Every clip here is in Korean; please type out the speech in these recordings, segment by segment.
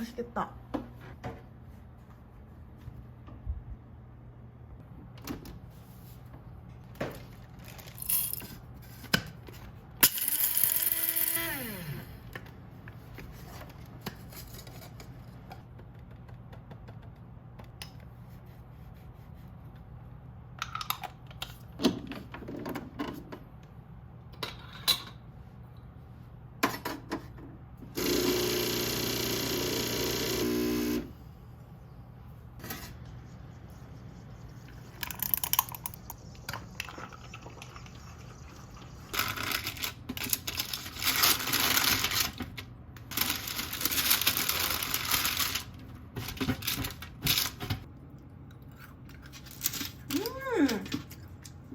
맛있겠다. 음,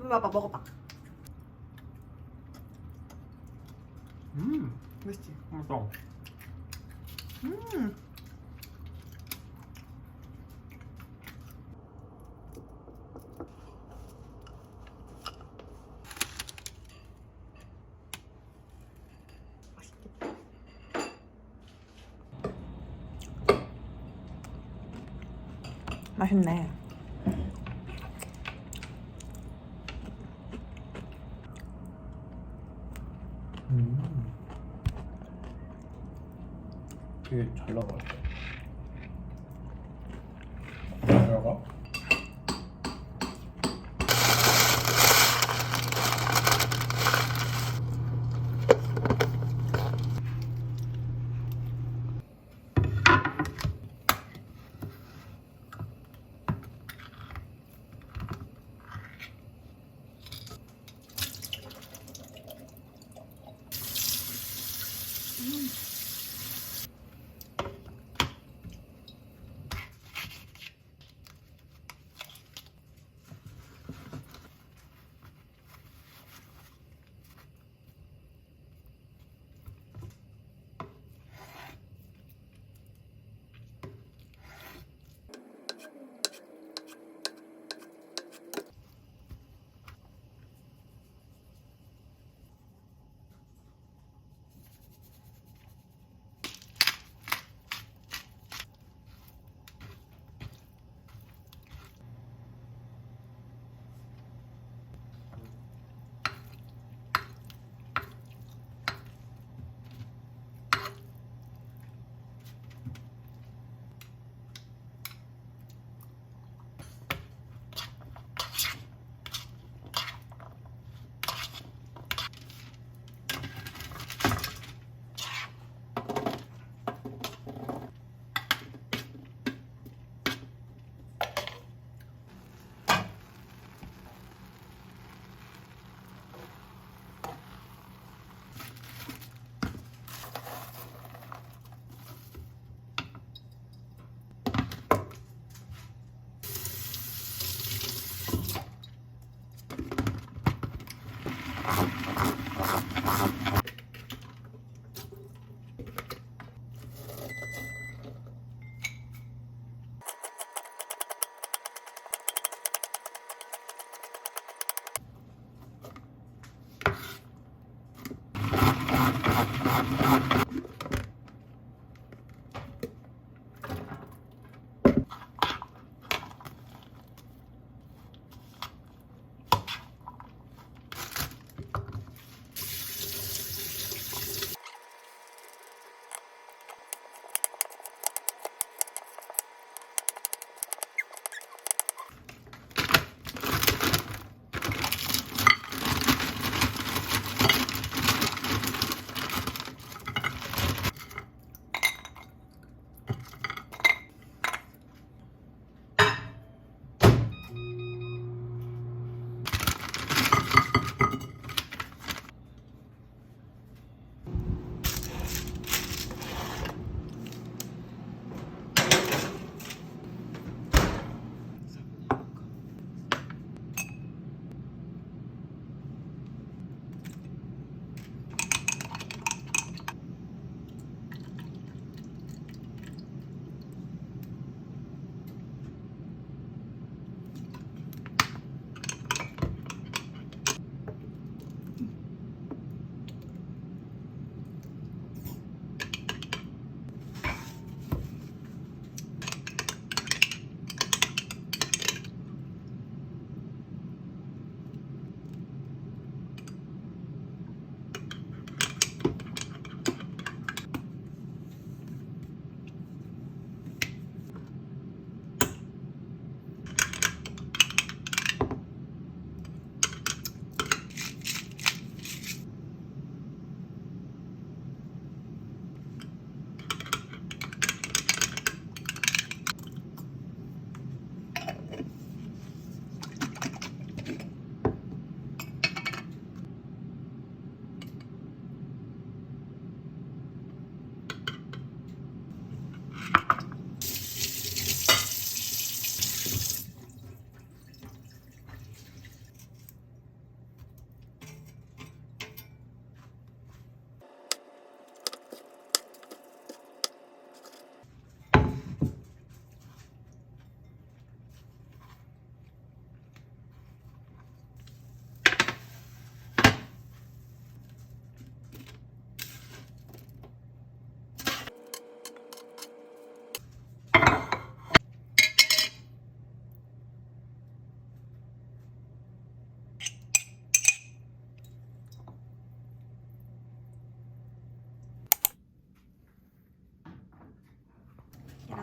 먹어봐, 먹어봐. 음, 맛있지? 맛있어. 음. 맛있네.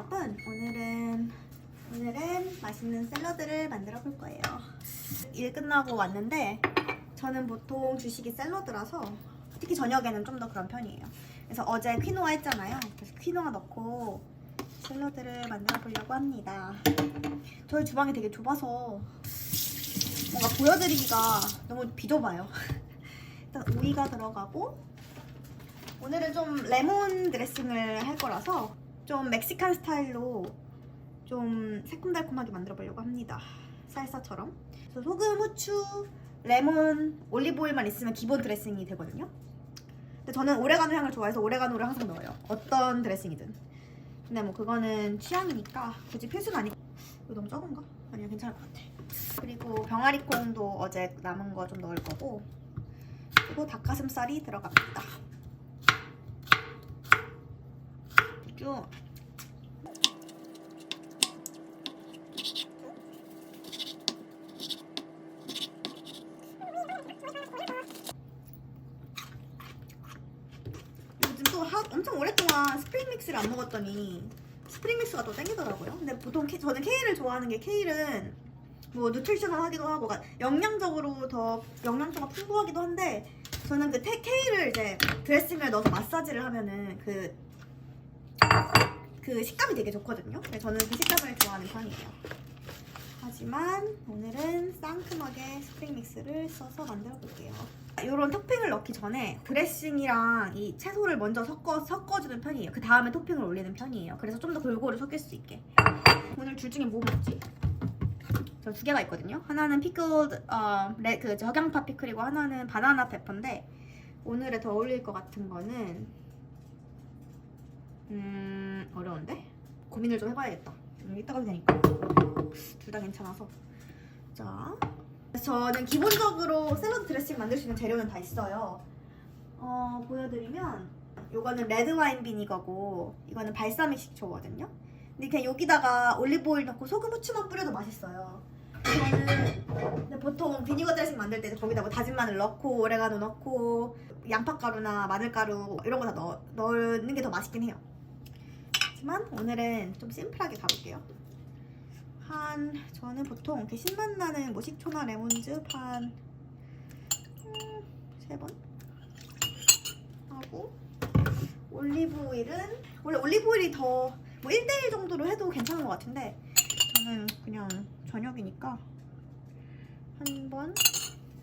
여러분 오늘은 오늘은 맛있는 샐러드를 만들어 볼 거예요. 일 끝나고 왔는데 저는 보통 주식이 샐러드라서 특히 저녁에는 좀 더 그런 편이에요. 그래서 어제 퀴노아 했잖아요. 그래서 퀴노아 넣고 샐러드를 만들어 보려고 합니다. 저희 주방이 되게 좁아서 뭔가 보여드리기가 너무 비좁아요. 일단 오이가 들어가고 오늘은 좀 레몬 드레싱을 할 거라서 좀 멕시칸 스타일로 좀 새콤달콤하게 만들어 보려고 합니다. 살사처럼. 그래서 소금, 후추, 레몬, 올리브오일만 있으면 기본 드레싱이 되거든요. 근데 저는 오레가노 향을 좋아해서 오레가노를 항상 넣어요. 어떤 드레싱이든. 근데 뭐 그거는 취향이니까 굳이 필수는 아니고 이거 너무 적은가? 아니야 괜찮을 것 같아. 그리고 병아리콩도 어제 남은 거 좀 넣을 거고 그리고 닭가슴살이 들어갑니다. 쭉. 요즘 또 하, 엄청 오랫동안 스프링 믹스를 안 먹었더니 스프링 믹스가 또 땡기더라고요. 근데 보통 케, 저는 케일을 좋아하는 게 케일은 뭐 누트리셔널하기도 하고 그러니까 영양적으로 더 영양소가 풍부하기도 한데 저는 그 테, 케일을 이제 드레싱을 넣어서 마사지를 하면은 그, 그 식감이 되게 좋거든요. 그래서 저는 그 식감을 좋아하는 편이에요. 하지만 오늘은 상큼하게 스프링 믹스를 써서 만들어 볼게요. 이런 토핑을 넣기 전에 드레싱이랑 이 채소를 먼저 섞어, 섞어주는 편이에요. 그 다음에 토핑을 올리는 편이에요. 그래서 좀 더 골고루 섞일 수 있게. 오늘 둘 중에 뭐 먹지? 저 두 개가 있거든요. 하나는 피클드 어, 레, 그 적양파 피클이고 하나는 바나나 페퍼인데 오늘에 더 어울릴 것 같은 거는 음 어려운데 고민을 좀 해봐야겠다. 음, 이따가 해도 되니까 둘 다 괜찮아서 자 저는 기본적으로 샐러드 드레싱 만들 수 있는 재료는 다 있어요. 어 보여드리면 이거는 레드 와인 비니거고 이거는 발사믹 식초거든요. 근데 그냥 여기다가 올리브 오일 넣고 소금 후추만 뿌려도 맛있어요. 저는 보통 비니거 드레싱 만들 때 거기다 뭐 다진 마늘 넣고 오레가노 넣고 양파가루나 마늘가루 이런 거 다 넣, 넣는 게 더 맛있긴 해요. 하지만 오늘은 좀 심플하게 가볼게요. 한 저는 보통 이렇게 신맛 나는 뭐 식초나 레몬즙 한 음, 세번 하고 올리브 오일은 원래 올리브 오일이 더 뭐 1대1 정도로 해도 괜찮은 것 같은데 저는 그냥 저녁이니까 한 번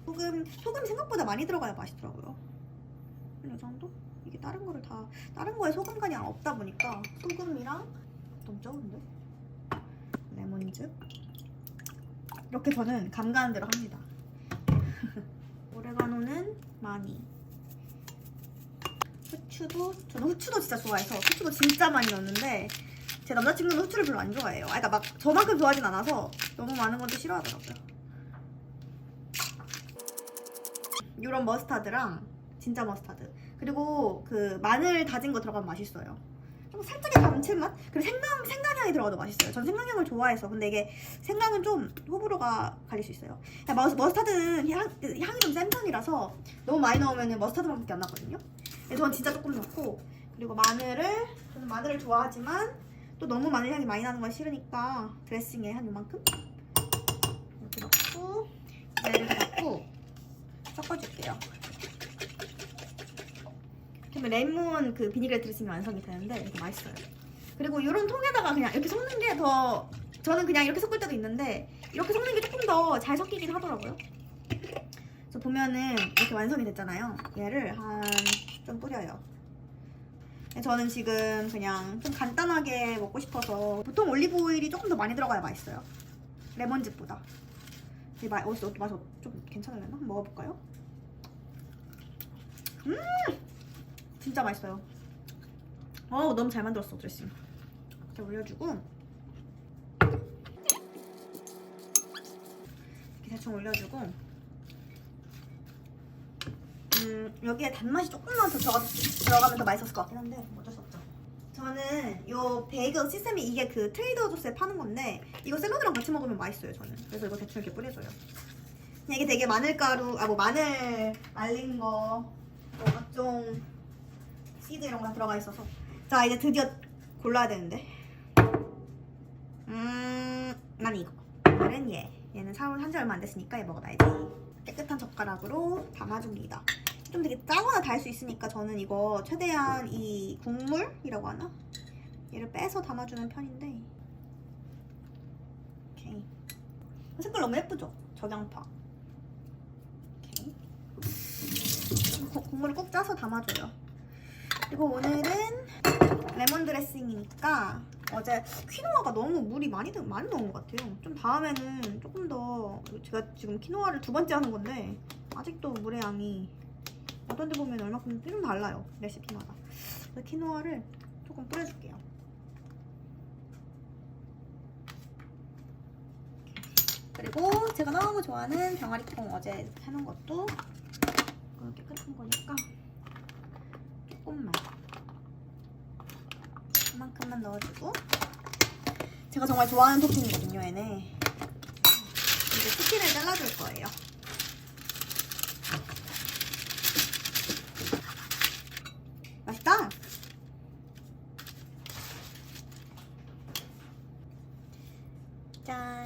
소금 소금 생각보다 많이 들어가야 맛있더라고요. 이 정도? 이게 다른 거를 다 다른 거에 소금 간이 없다 보니까 소금이랑 너무 적은데 레몬즙 이렇게 저는 감 가는 대로 합니다. 오레가노는 많이 후추도 저는 후추도 진짜 좋아해서 후추도 진짜 많이 넣는데 제 남자친구는 후추를 별로 안 좋아해요. 아, 그러니까 막 저만큼 좋아하진 않아서 너무 많은 건도 싫어하더라고요. 이런 머스타드랑 진짜 머스타드 그리고 그 마늘 다진 거 들어가면 맛있어요. 좀 살짝의 감칠맛 그리고 생강 생강향이 들어가도 맛있어요. 전 생강향을 좋아해서 근데 이게 생강은 좀 호불호가 갈릴 수 있어요. 그냥 머스, 머스타드는 향, 향이 좀 센 편이라서 너무 많이 넣으면 머스타드 맛밖에 안 나거든요. 근데 저는 진짜 조금 넣고 그리고 마늘을 저는 마늘을 좋아하지만 또 너무 마늘 향이 많이 나는 건 싫으니까 드레싱에 한 요만큼 이렇게 넣고 얘를 넣고 섞어줄게요. 그러면 레몬 그 비니글 드레싱이 완성이 되는데 이렇게 맛있어요. 그리고 이런 통에다가 그냥 이렇게 섞는 게 더 저는 그냥 이렇게 섞을 때도 있는데 이렇게 섞는 게 조금 더 잘 섞이긴 하더라고요. 그래서 보면은 이렇게 완성이 됐잖아요. 얘를 한 좀 뿌려요. 저는 지금 그냥 좀 간단하게 먹고 싶어서 보통 올리브 오일이 조금 더 많이 들어가야 맛있어요. 레몬즙보다. 이 맛, 어, 어, 맛이 좀 괜찮을려나? 한번 먹어볼까요? 음! 진짜 맛있어요. 어우, 너무 잘 만들었어, 드레싱. 이렇게 올려주고 이렇게 대충 올려주고 음, 여기에 단맛이 조금만 더 들어가, 들어가면 더 맛있었을 것 같긴 한데 뭐 어쩔 수 없죠. 저는 요 베이글 시스미 이게 그 트레이더 조스에 파는 건데 이거 샐러드랑 같이 먹으면 맛있어요 저는. 그래서 이거 대충 이렇게 뿌려줘요. 이게 되게 마늘가루, 아 뭐 마늘 말린 거, 뭐 각종 시드 이런 거 다 들어가 있어서 자 이제 드디어 골라야 되는데 음, 난 이거. 오늘은 얘. 얘는 사온 한지 얼마 안 됐으니까 얘 먹어봐야지. 깨끗한 젓가락으로 담아줍니다. 좀 되게 짜거나 달 수 있으니까 저는 이거 최대한 이 국물이라고 하나? 얘를 빼서 담아주는 편인데. 오케이. 색깔 너무 예쁘죠? 적양파. 오케이. 고- 국물을 꼭 짜서 담아줘요. 그리고 오늘은 레몬 드레싱이니까 어제 퀴노아가 너무 물이 많이 들- 많이 넣은 것 같아요. 좀 다음에는 조금 더 제가 지금 퀴노아를 두 번째 하는 건데 아직도 물의 양이 어떤 데 보면 얼마큼 좀 달라요 레시피마다. 그래서 퀴노아를 조금 뿌려줄게요. 그리고 제가 너무 좋아하는 병아리콩 어제 사놓은 것도 깨끗한 거니까 조금만. 이만큼만 넣어주고. 제가 정말 좋아하는 토핑이거든요 얘네. 이제 치킨을 잘라줄 거예요. 맛있다! 짠